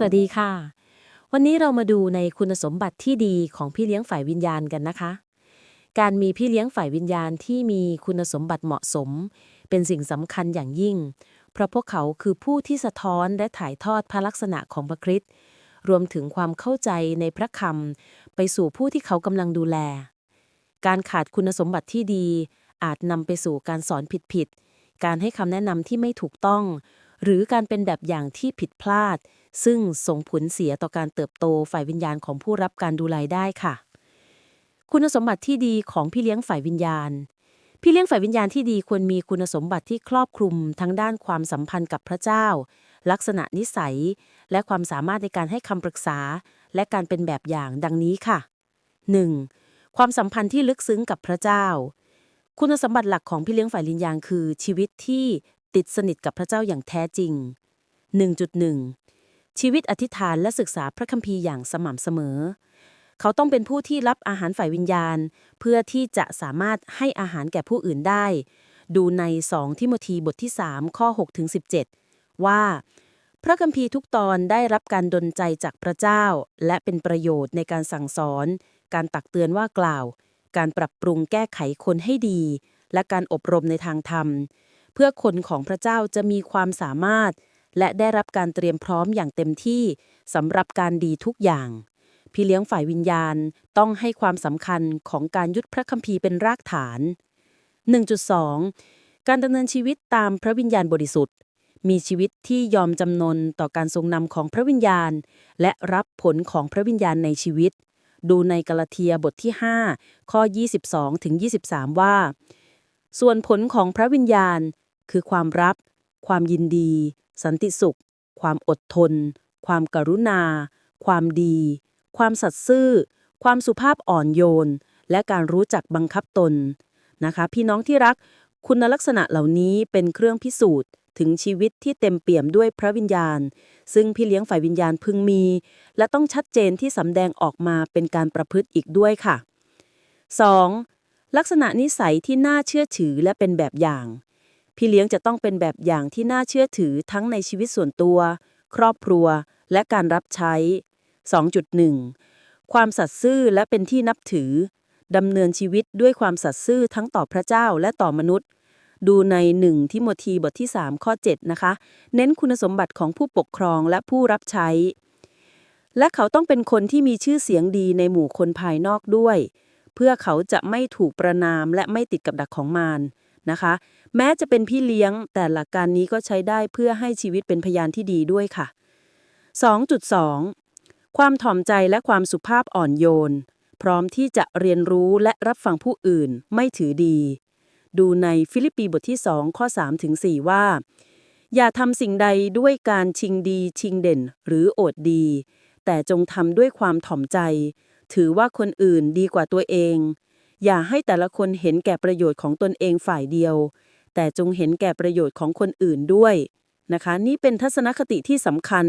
สวัสดีค่ะ วันนี้เรามาดูในคุณสมบัติที่ดีของพี่เลี้ยงฝ่ายวิญญาณกันนะคะ การมีพี่เลี้ยงฝ่ายวิญญาณที่มีคุณสมบัติเหมาะสม เป็นสิ่งสำคัญอย่างยิ่ง เพราะพวกเขาคือผู้ที่สะท้อนและถ่ายทอดพระลักษณะของพระคริสต์รวมถึงความเข้าใจในพระคำไปสู่ผู้ที่เขากำลังดูแล การขาดคุณสมบัติที่ดี อาจนำไปสู่การสอนผิดๆการให้คำแนะนำที่ไม่ถูกต้อง หรือการเป็นแบบอย่างที่ผิดพลาด ซึ่งส่งผลเสียต่อการเติบโตฝ่ายวิญญาณของผู้รับการดูแลได้ค่ะ คุณสมบัติที่ดีของพี่เลี้ยงฝ่ายวิญญาณ พี่เลี้ยงฝ่ายวิญญาณที่ดีควรมีคุณสมบัติที่ครอบคลุมทั้งด้านความสัมพันธ์กับพระเจ้า ลักษณะนิสัย และความสามารถในการให้คำปรึกษา และการเป็นแบบอย่างดังนี้ค่ะ 1. ความสัมพันธ์ที่ลึกซึ้งกับพระเจ้าคุณสมบัติหลักของพี่เลี้ยงฝ่ายวิญญาณคือชีวิตที่ ติดสนิทกับพระเจ้าอย่างแท้จริง 1.1 ชีวิตอธิษฐานและศึกษาพระคัมภีร์อย่างสม่ำเสมอ เขาต้องเป็นผู้ที่รับอาหารฝ่ายวิญญาณ เพื่อที่จะสามารถให้อาหารแก่ผู้อื่นได้ ดูใน 2 ทิโมธีบทที่ 3 ข้อ6ถึง17 ว่า พระคัมภีร์ทุกตอนได้รับการดลใจจากพระเจ้า และเป็นประโยชน์ในการสั่งสอน การตักเตือนว่ากล่าว การปรับปรุงแก้ไขคนให้ดี และการอบรมในทางธรรม พื่อคนของพระเจ้าจะมีความสามารถ และได้รับการเตรียมพร้อมอย่างเต็มที่สำหรับการดีทุกอย่าง พี่เลี้ยงฝ่ายวิญญาณต้องให้ความสำคัญของการยึดพระคัมภีร์เป็นรากฐาน 1.2 การดำเนินชีวิตตามพระวิญญาณบริสุทธิ์ มีชีวิตที่ยอมจำนนต่อการทรงนำของพระวิญญาณ และรับผลของพระวิญญาณในชีวิต ดูในกาลาเทียบทที่ 5 ข้อ 22ถึง23 ว่าส่วนผลของพระวิญญาณ คือความรับความยินดี สันติสุข ความอดทน ความกรุณา ความดี ความสัตย์ซื่อ ความสุภาพอ่อนโยน และการรู้จักบังคับตนนะคะ พี่น้องที่รัก คุณลักษณะเหล่านี้เป็นเครื่องพิสูจน์ถึงชีวิตที่เต็มเปี่ยมด้วยพระวิญญาณ ซึ่งพี่เลี้ยงฝ่ายวิญญาณพึงมี และต้องชัดเจนที่สำแดงออกมาเป็นการประพฤติอีกด้วยค่ะ 2. ลักษณะนิสัยที่น่าเชื่อถือและเป็นแบบอย่าง พี่เลี้ยงจะต้องเป็นแบบอย่างที่น่าเชื่อถือทั้งในชีวิตส่วนตัว ครอบครัว และการรับใช้ 2.1 ความสัตย์ซื่อและเป็นที่นับถือดำเนินชีวิตด้วยความสัตย์ซื่อทั้งต่อพระเจ้าและต่อมนุษย์ ดูใน1ทิโมธีบทที่ 3 ข้อ 7 นะคะ เน้นคุณสมบัติของผู้ปกครองและผู้รับใช้ และเขาต้องเป็นคนที่มีชื่อเสียงดีในหมู่คนภายนอกด้วย เพื่อเขาจะไม่ถูกประนามและไม่ติดกับดักของมาร นะคะ แม้จะเป็นพี่เลี้ยง แต่หลักการนี้ก็ใช้ได้เพื่อให้ชีวิตเป็นพยานที่ดีด้วยค่ะ 2.2 ความถ่อมใจและความสุภาพอ่อนโยน พร้อมที่จะเรียนรู้และรับฟังผู้อื่นไม่ถือดี ดูในฟิลิปปีบทที่ 2 ข้อ 3 ถึง 4 ว่า อย่าทำสิ่งใดด้วยการชิงดีชิงเด่น หรือโอดดี แต่จงทำด้วยความถ่อมใจ ถือว่าคนอื่นดีกว่าตัวเอง อย่าให้แต่ละคนเห็นแก่ประโยชน์ของตนเองฝ่ายเดียว แต่จงเห็นแก่ประโยชน์ของคนอื่นด้วยนะคะ นี่เป็นทัศนคติที่สำคัญ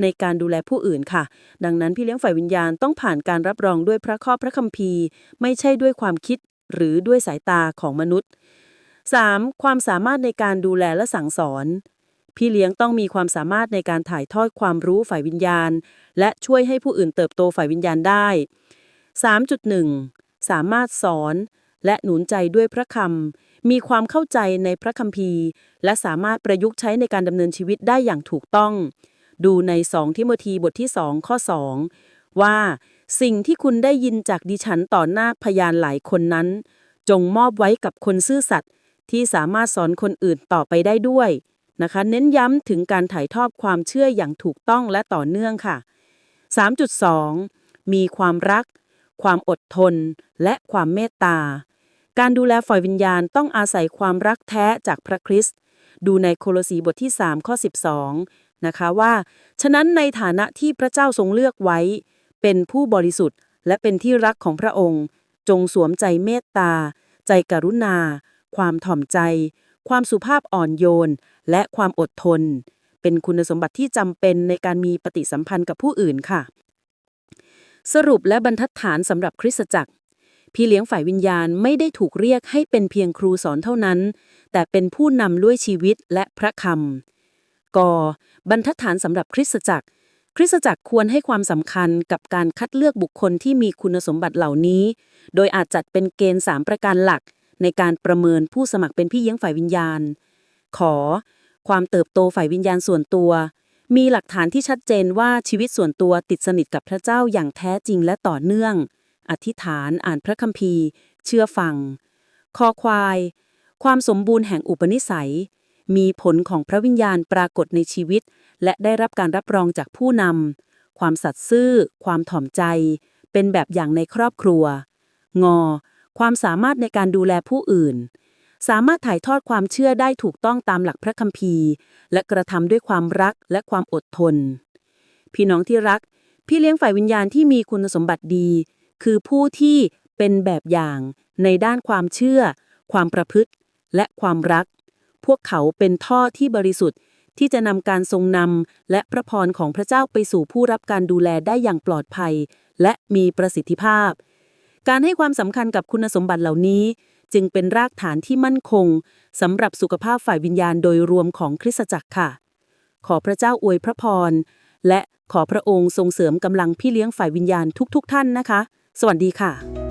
ในการดูแลผู้อื่นค่ะ ดังนั้นพี่เลี้ยงฝ่ายวิญญาณต้องผ่านการรับรองด้วยพระข้อพระคัมภีร์ ไม่ใช่ด้วยความคิดหรือด้วยสายตาของมนุษย์ 3. ความสามารถในการดูแลและสั่งสอน พี่เลี้ยงต้องมีความสามารถในการถ่ายทอดความรู้ฝ่ายวิญญาณ และช่วยให้ผู้อื่นเติบโตฝ่ายวิญญาณได้ 3.1 สามารถสอน และหนุนใจด้วยพระคำมีความเข้าใจในพระคัมภีร์ และสามารถประยุกต์ใช้ในการดำเนินชีวิตได้อย่างถูกต้อง ดูใน2ทิโมธีบทที่ 2 ข้อ 2 ว่า สิ่งที่คุณได้ยินจากดิฉันต่อหน้าพยานหลายคนนั้น จงมอบไว้กับคนซื่อสัตย์ที่สามารถสอนคนอื่นต่อไปได้ด้วยนะคะเน้นย้ำถึงการถ่ายทอดความเชื่ออย่างถูกต้องและต่อเนื่องค่ะ 3.2 มีความรัก ความอดทน และความเมตตา การดูแลฝ่ายวิญญาณต้องอาศัยความรักแท้จากพระคริสต์ดูในโคโลสีบทที่ 3 ข้อ 12 นะคะว่า ฉะนั้นในฐานะที่พระเจ้าทรงเลือกไว้ เป็นผู้บริสุทธิ์ และเป็นที่รักของพระองค์ จงสวมใจเมตตา ใจกรุณา ความถ่อมใจ ความสุภาพอ่อนโยน และความอดทน เป็นคุณสมบัติที่จำเป็นในการมีปฏิสัมพันธ์กับผู้อื่นค่ะ สรุปและบรรทัดฐานสำหรับคริสตจักร พี่เลี้ยงฝ่ายวิญญาณไม่ได้ถูกเรียกให้เป็นเพียงครูสอนเท่านั้น แต่เป็นผู้นำด้วยชีวิตและพระคำกบรรทัดฐานสำหรับคริสตจักร คริสตจักรควรให้ความสำคัญกับการคัดเลือกบุคคลที่มีคุณสมบัติเหล่านี้ โดยอาจจัดเป็นเกณฑ์ 3 ประการหลัก ในการประเมินผู้สมัครเป็นพี่เลี้ยงฝ่ายวิญญาณ ขอ ความเติบโตฝ่ายวิญญาณส่วนตัว มีหลักฐานที่ชัดเจนว่าชีวิตส่วนตัวติดสนิทกับพระเจ้าอย่างแท้จริงและต่อเนื่อง อธิษฐานอ่านพระคัมภีร์ เชื่อฟัง คอควาย ความสมบูรณ์แห่งอุปนิสัย มีผลของพระวิญญาณปรากฏในชีวิต และได้รับการรับรองจากผู้นำ ความสัตย์ซื่อ ความถ่อมใจ เป็นแบบอย่างในครอบครัว งอ ความสามารถในการดูแลผู้อื่น สามารถถ่ายทอดความเชื่อได้ถูกต้องตามหลักพระคัมภีร์ และกระทำด้วยความรักและความอดทน พี่น้องที่รัก พี่เลี้ยงฝ่ายวิญญาณที่มีคุณสมบัติดี คือผู้ที่เป็นแบบอย่างในด้านความเชื่อ ความประพฤติ และความรัก พวกเขาเป็นท่อที่บริสุทธิ์ที่จะนำการทรงนำและพระพรของพระเจ้าไปสู่ผู้รับการดูแลได้อย่างปลอดภัย และมีประสิทธิภาพ การให้ความสำคัญกับคุณสมบัติเหล่านี้ จึงเป็นรากฐานที่มั่นคงสำหรับสุขภาพฝ่ายวิญญาณโดยรวมของคริสตจักรค่ะ ขอพระเจ้าอวยพระพร และขอพระองค์ทรงเสริมกำลังพี่เลี้ยงฝ่ายวิญญาณทุกๆทท่านนะคะ สวัสดีค่ะ